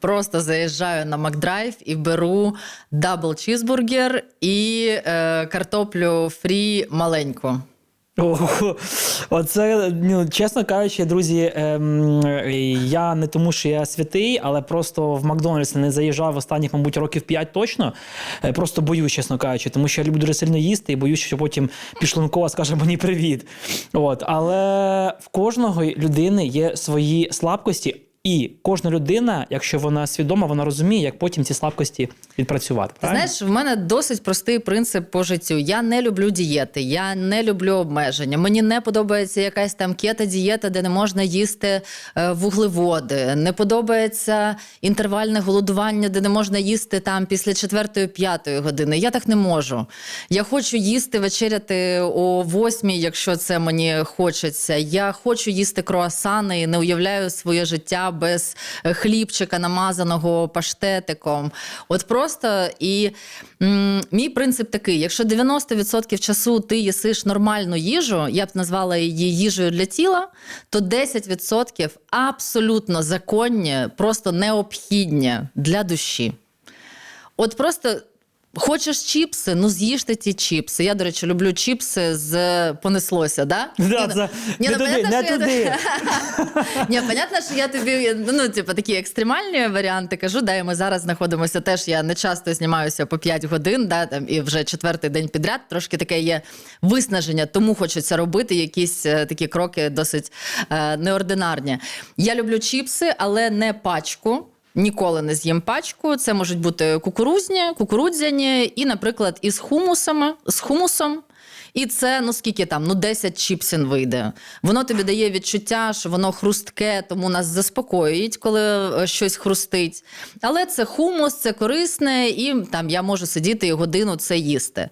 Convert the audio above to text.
просто заїжджаю на Макдрайв і беру дабл чізбургер і е, картоплю фрі маленьку. Ого, оце, ну, чесно кажучи, друзі, ем, я не тому, що я святий, але просто в Макдональдс не заїжджав останніх, мабуть, років 5 точно. Е, Просто боюсь, чесно кажучи, тому що я люблю дуже сильно їсти і боюсь, що потім пішлункова скаже мені привіт. От. Але в кожного людини є свої слабкості. І кожна людина, якщо вона свідома, вона розуміє, як потім ці слабкості відпрацювати. Ти правильно? знаєш, в мене досить простий принцип по життю. Я не люблю дієти, я не люблю обмеження. Мені не подобається якась там кето-дієта, де не можна їсти е, вуглеводи. Не подобається інтервальне голодування, де не можна їсти там після 4-5 години. Я так не можу. Я хочу їсти вечеряти о 8, якщо це мені хочеться. Я хочу їсти круасани і не уявляю своє життя без хлібчика, намазаного паштетиком. От просто і м, мій принцип такий: якщо 90% часу ти їсиш нормальну їжу, я б назвала її їжею для тіла, то 10% абсолютно законні, просто необхідні для душі. От просто. Хочеш чіпси, ну з'їж ти ті чіпси. Я, до речі, люблю чіпси з понеслося, да? Да, Ні, не ну, не що я- туди. ні, понятно, що я тобі ну, типу, такі екстремальні варіанти кажу. Да, і ми зараз знаходимося теж. Я не часто знімаюся по 5 годин, да, там, і вже четвертий день підряд. Трошки таке є виснаження, тому хочеться робити якісь е, такі кроки досить е, неординарні. Я люблю чіпси, але не пачку. Ніколи не з'їм пачку. Це можуть бути кукурузні, кукурудзяні і, наприклад, із хумусами, з хумусом. І це ну скільки там, ну 10 чіпсін вийде. Воно тобі дає відчуття, що воно хрустке, тому нас заспокоюють, коли е, щось хрустить. Але це хумус, це корисне, і там я можу сидіти і годину це їсти.